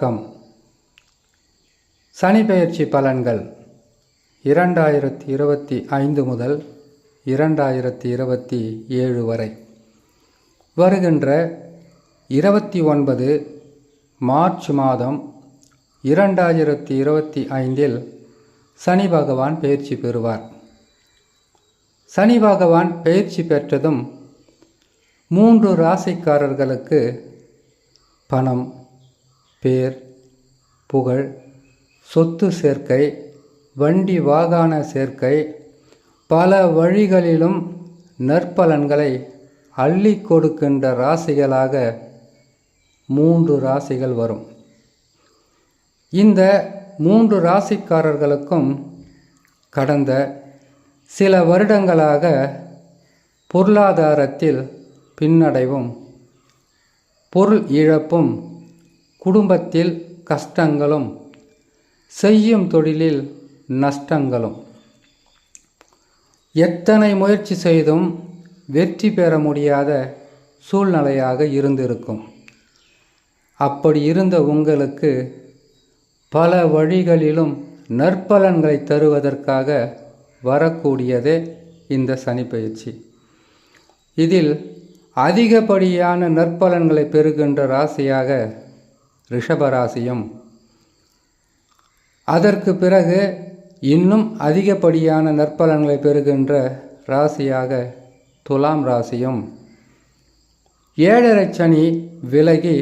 வணக்கம். சனி பெயர்ச்சி பலன்கள் இரண்டாயிரத்தி இருபத்தி ஐந்து முதல் இரண்டாயிரத்தி இருபத்தி ஏழு வரை. வருகின்ற இருபத்தி ஒன்பது மார்ச் மாதம் இரண்டாயிரத்தி இருபத்தி ஐந்தில் சனி பகவான் பயிற்சி பெறுவார். சனி பகவான் பயிற்சி பெற்றதும் மூன்று ராசிக்காரர்களுக்கு பணம் பேர் புகழ் சொத்து சேர்க்கை வண்டி வாகன சேர்க்கை பல வழிகளிலும் நற்பலன்களை அள்ளி கொடுக்கின்ற ராசிகளாக மூன்று ராசிகள் வரும். இந்த மூன்று ராசிக்காரர்களுக்கும் கடந்த சில வருடங்களாக பொருளாதாரத்தில் பின்னடைவும் பொருள் இழப்பும் குடும்பத்தில் கஷ்டங்களும் செய்யும் தொழிலில் நஷ்டங்களும். எத்தனை முயற்சி செய்தும் வெற்றி பெற முடியாத சூழ்நிலையாக இருந்திருக்கும். அப்படி இருந்த உங்களுக்கு பல வழிகளிலும் நற்பலன்களை தருவதற்காக வரக்கூடியதே இந்த சனி பயிற்சி. இதில் அதிகப்படியான நற்பலன்களை பெறுகின்ற ராசியாக ரிஷபராசியும். அதற்கு பிறகு இன்னும் அதிகப்படியான நற்பலன்களை பெறுகின்ற ராசியாக துலாம் ராசியும். ஏழரை சனி விலகி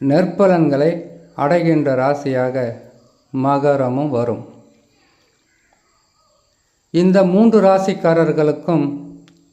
நற்பலன்களை அடைகின்ற ராசியாக மகரமும் வரும். இந்த மூன்று ராசிக்காரர்களுக்கும்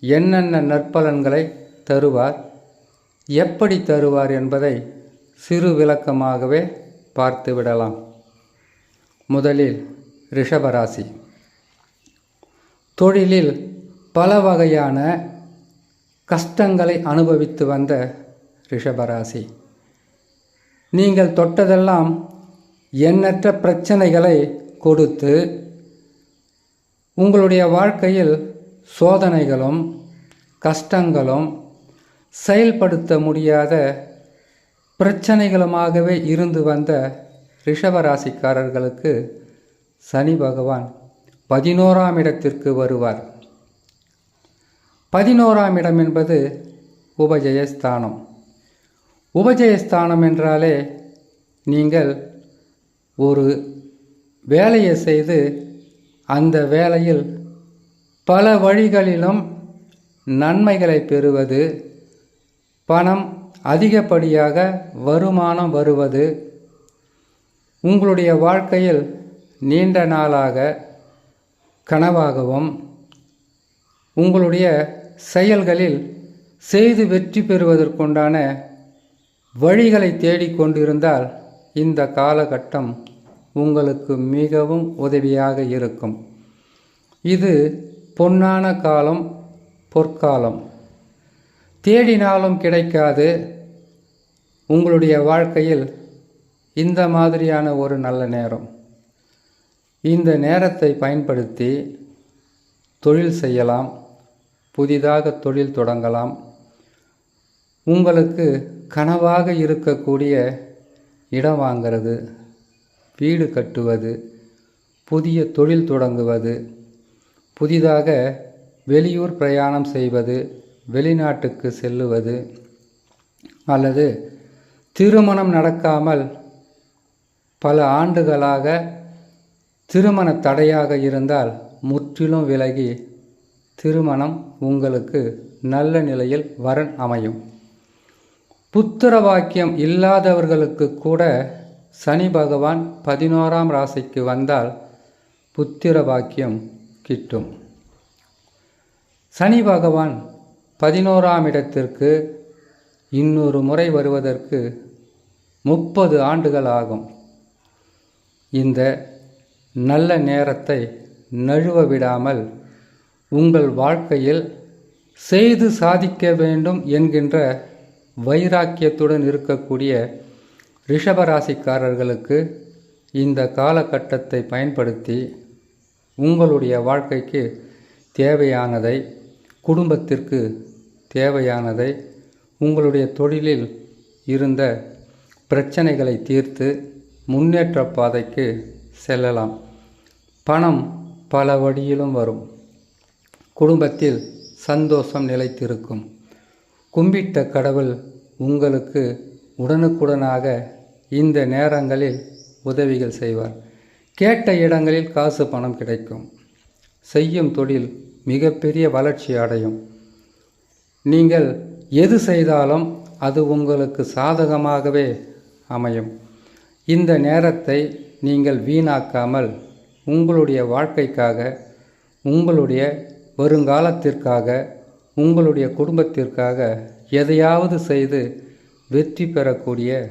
என்னென்ன நற்பலன்களை தருவார் எப்படி தருவார் என்பதை சிறு விளக்கமாகவே பார்த்து விடலாம். முதலில் ரிஷபராசி. தொழிலில் பல வகையான கஷ்டங்களை அனுபவித்து வந்த ரிஷபராசி. நீங்கள் தொட்டதெல்லாம் எண்ணற்ற பிரச்சனைகளை கொடுத்து உங்களுடைய வாழ்க்கையில் சோதனைகளும் கஷ்டங்களும் செயல்படுத்த முடியாத பிரச்சனைகளுமாகவே இருந்து வந்த ரிஷபராசிக்காரர்களுக்கு சனி பகவான் பதினோராம் இடத்திற்கு வருவார். பதினோராம் இடம் என்பது உபஜயஸ்தானம். உபஜயஸ்தானம் என்றாலே நீங்கள் ஒரு வேலையை செய்து அந்த வேலையில் பல வழிகளிலும் நன்மைகளை பெறுவது பணம் அதிகப்படியாக வருமானம் வருவது உங்களுடைய வாழ்க்கையில் நீண்ட நாளாக கனவாகவும் உங்களுடைய செயல்களில் செய்து வெற்றி பெறுவதற்குண்டான வழிகளை தேடிக்கொண்டிருந்தால் இந்த காலகட்டம் உங்களுக்கு மிகவும் உதவியாக இருக்கும். இது பொன்னான காலம் பொற்காலம். தேடினாலும் கிடைக்காது உங்களுடைய வாழ்க்கையில் இந்த மாதிரியான ஒரு நல்ல நேரம். இந்த நேரத்தை பயன்படுத்தி தொழில் செய்யலாம் புதிதாக தொழில் தொடங்கலாம். உங்களுக்கு கனவாக இருக்கக்கூடிய இடம் வாங்கிறது வீடு கட்டுவது புதிய தொழில் தொடங்குவது புதிதாக வெளியூர் பிரயாணம் செய்வது வெளிநாட்டுக்கு செல்லுவது அல்லது திருமணம் நடக்காமல் பல ஆண்டுகளாக திருமண தடையாக இருந்தால் முற்றிலும் விலகி திருமணம் உங்களுக்கு நல்ல நிலையில் வரன் அமையும். புத்திர வாக்கியம் இல்லாதவர்களுக்கு கூட சனி பகவான் பதினோராம் ராசிக்கு வந்தால் புத்திர வாக்கியம் கிட்டும். சனி பகவான் பதினோராம் இடத்திற்கு இன்னொரு முறை வருவதற்கு முப்பது ஆண்டுகள் ஆகும். இந்த நல்ல நேரத்தை நழுவ விடாமல் உங்கள் வாழ்க்கையில் செய்து சாதிக்க வேண்டும் என்கின்ற வைராக்கியத்துடன் இருக்கக்கூடிய ரிஷபராசிக்காரர்களுக்கு இந்த காலகட்டத்தை பயன்படுத்தி உங்களுடைய வாழ்க்கைக்கு தேவையானதை குடும்பத்திற்கு தேவையானதை உங்களுடைய தொழிலில் இருந்த பிரச்சனைகளை தீர்த்து முன்னேற்ற பாதைக்கு செல்லலாம். பணம் பல வழியிலும் வரும். குடும்பத்தில் சந்தோஷம் நிலைத்திருக்கும். கும்பிட்ட கடவுள் உங்களுக்கு உடனுக்குடனாக இந்த நேரங்களில் உதவிகள் செய்வார். கேட்ட இடங்களில் காசு பணம் கிடைக்கும். செய்யும் தொழில் மிகப்பெரிய வளர்ச்சி அடையும். நீங்கள் எது செய்தாலும் அது உங்களுக்கு சாதகமாகவே அமையும். இந்த நேரத்தை நீங்கள் வீணாக்காமல் உங்களுடைய வாழ்க்கைக்காக உங்களுடைய வருங்காலத்திற்காக உங்களுடைய குடும்பத்திற்காக எதையாவது செய்து வெற்றி பெறக்கூடிய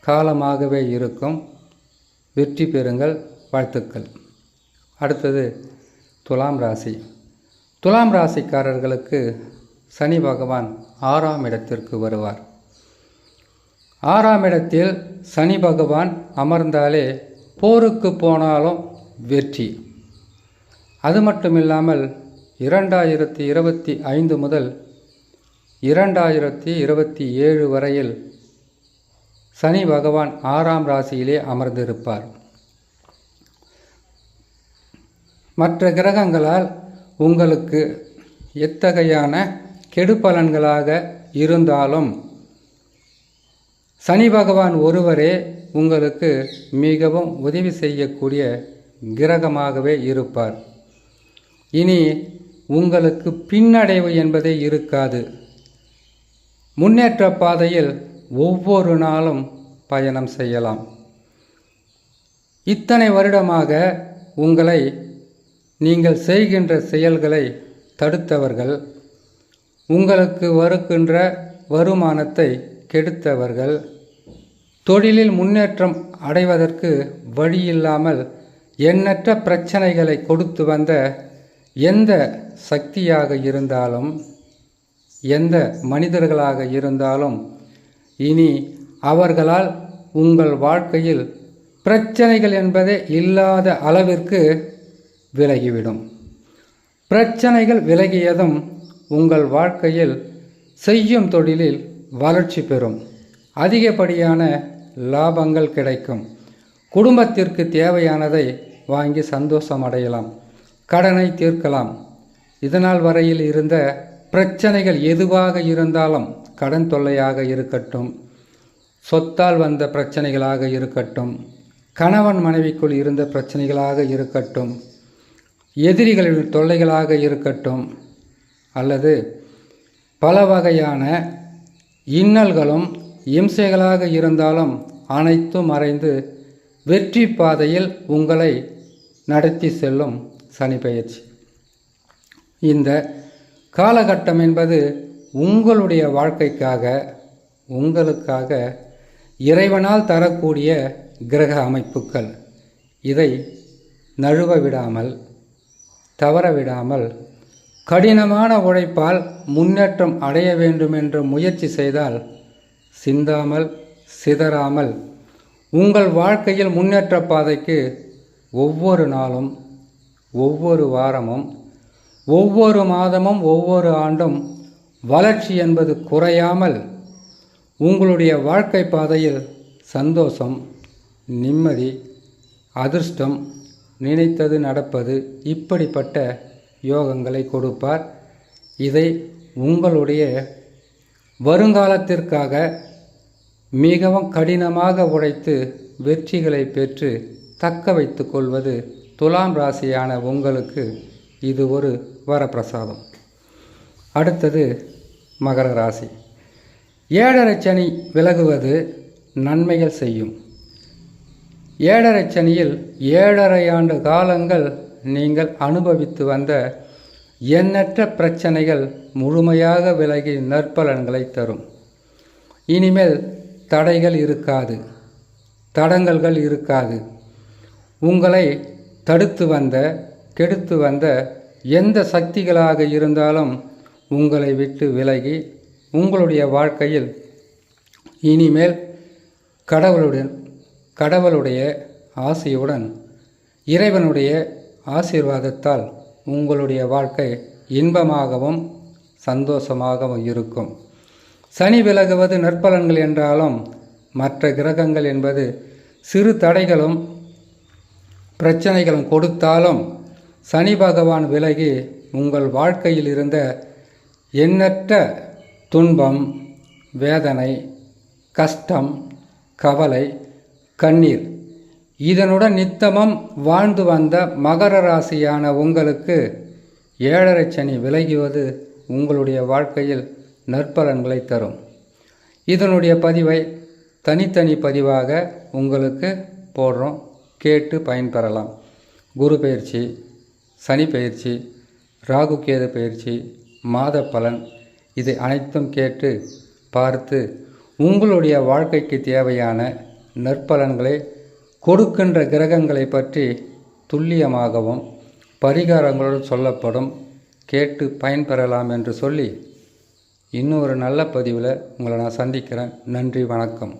காலமாகவே இருக்கும். வெற்றி பெறுங்கள். வாழ்த்துக்கள். அடுத்தது துலாம் ராசி. துலாம் ராசிக்காரர்களுக்கு சனி பகவான் ஆறாம் இடத்திற்கு வருவார். ஆறாம் இடத்தில் சனி பகவான் அமர்ந்தாலே போருக்கு போனாலும் வெற்றி. அது மட்டும் இல்லாமல் இரண்டாயிரத்தி இருபத்தி ஐந்து முதல் இரண்டாயிரத்தி இருபத்தி ஏழு வரையில் சனி பகவான் ஆறாம் ராசியிலே அமர்ந்திருப்பார். மற்ற கிரகங்களால் உங்களுக்கு எத்தகையான கெடுபலன்களாக இருந்தாலும் சனி பகவான் ஒருவரே உங்களுக்கு மிகவும் உதவி செய்யக்கூடிய கிரகமாகவே இருப்பார். இனி உங்களுக்கு பின்னடைவு என்பதே இருக்காது. முன்னேற்ற பாதையில் ஒவ்வொரு நாளும் பயணம் செய்யலாம். இத்தனை வருடமாக உங்களை நீங்கள் செய்கின்ற செயல்களை தடுத்தவர்கள் உங்களுக்கு வருகின்ற வருமானத்தை கெடுத்தவர்கள் தொழிலில் முன்னேற்றம் அடைவதற்கு வழியில்லாமல் எண்ணற்ற பிரச்சனைகளை கொடுத்து வந்த எந்த சக்தியாக இருந்தாலும் எந்த மனிதர்களாக இருந்தாலும் இனி அவர்களால் உங்கள் வாழ்க்கையில் பிரச்சனைகள் என்பதே இல்லாத அளவிற்கு விலகிவிடும். பிரச்சனைகள் விலகியதும் உங்கள் வாழ்க்கையில் செய்யும் தொழிலில் வளர்ச்சி பெறும். அதிகப்படியான லாபங்கள் கிடைக்கும். குடும்பத்திற்கு தேவையானதை வாங்கி சந்தோஷம் அடையலாம். கடனை தீர்க்கலாம். இதனால் வரையில் இருந்த பிரச்சனைகள் எதுவாக இருந்தாலும் கடன் தொல்லையாக இருக்கட்டும். சொத்தால் வந்த பிரச்சனைகளாக இருக்கட்டும். கணவன் மனைவிக்குள் இருந்த பிரச்சனைகளாக இருக்கட்டும். எதிரிகளின் தொல்லைகளாக இருக்கட்டும். அல்லது பல வகையான இன்னல்களும் இம்சைகளாக இருந்தாலும் அனைத்தும் மறைந்து வெற்றி பாதையில் உங்களை நடத்தி செல்லும் சனி பயிற்சி இந்த காலகட்டம் என்பது உங்களுடைய வாழ்க்கைக்காக உங்களுக்காக இறைவனால் தரக்கூடிய கிரக அமைப்புகள். இதை நழுவ விடாமல் தவற விடாமல் கடினமான உழைப்பால் முன்னேற்றம் அடைய வேண்டும் என்று முயற்சி செய்தால் சிந்தாமல் சிதறாமல் உங்கள் வாழ்க்கையில் முன்னேற்ற பாதைக்கு ஒவ்வொரு நாளும் ஒவ்வொரு வாரமும் ஒவ்வொரு மாதமும் ஒவ்வொரு ஆண்டும் வளர்ச்சி என்பது குறையாமல் உங்களுடைய வாழ்க்கை பாதையில் சந்தோஷம் நிம்மதி அதிர்ஷ்டம் நினைத்தது நடப்பது இப்படிப்பட்ட யோகங்களை கொடுப்பார். இதை உங்களுடைய வருங்காலத்திற்காக மிகவும் கடினமாக உழைத்து வெற்றிகளை பெற்று தக்க வைத்து கொள்வது துலாம் ராசியான உங்களுக்கு இது ஒரு வரப்பிரசாதம். அடுத்தது மகர ராசி. ஏழரை சனி விலகுவது நன்மைகள் செய்யும். ஏழரை சனியில் ஏழரை ஆண்டு காலங்கள் நீங்கள் அனுபவித்து வந்த எண்ணற்ற பிரச்சனைகள் முழுமையாக விலகி நற்பலன்களை தரும். இனிமேல் தடைகள் இருக்காது. தடங்கல்கள் இருக்காது. உங்களை தடுத்து வந்த கெடுத்து வந்த எந்த சக்திகளாக இருந்தாலும் உங்களை விட்டு விலகி உங்களுடைய வாழ்க்கையில் இனிமேல் கடவுளுடன் கடவுளுடைய ஆசையுடன் இறைவனுடைய ஆசீர்வாதத்தால் உங்களுடைய வாழ்க்கை இன்பமாகவும் சந்தோஷமாகவும் இருக்கும். சனி விலகுவது நற்பலன்கள் என்றாலும் மற்ற கிரகங்கள் என்பது சிறு தடைகளும் பிரச்சனைகளும் கொடுத்தாலும் சனி பகவான் விலகி உங்கள் வாழ்க்கையில் இருந்த எண்ணற்ற துன்பம் வேதனை கஷ்டம் கவலை கண்ணீர் இதனுடன் நித்தமும் வாழ்ந்து வந்த மகர ராசியான உங்களுக்கு ஏழரை சனி விலகுவது உங்களுடைய வாழ்க்கையில் நற்பலன்களை தரும். இதனுடைய பதிவை தனித்தனி பதிவாக உங்களுக்கு போடுறோம். கேட்டு பயன்பெறலாம். குரு பயிற்சி சனி பயிற்சி ராகு கேது பயிற்சி மாத பலன் இதை அனைத்தும் கேட்டு பார்த்து உங்களுடைய வாழ்க்கைக்கு தேவையான நற்பலன்களை கொடுக்கின்ற கிரகங்களை பற்றி துல்லியமாகவும் பரிகாரங்களுடன் சொல்லப்படும் கேட்டு பயன்பெறலாம் என்று சொல்லி இன்னொரு நல்ல பதிவில் உங்களை நான் சந்திக்கிறேன். நன்றி வணக்கம்.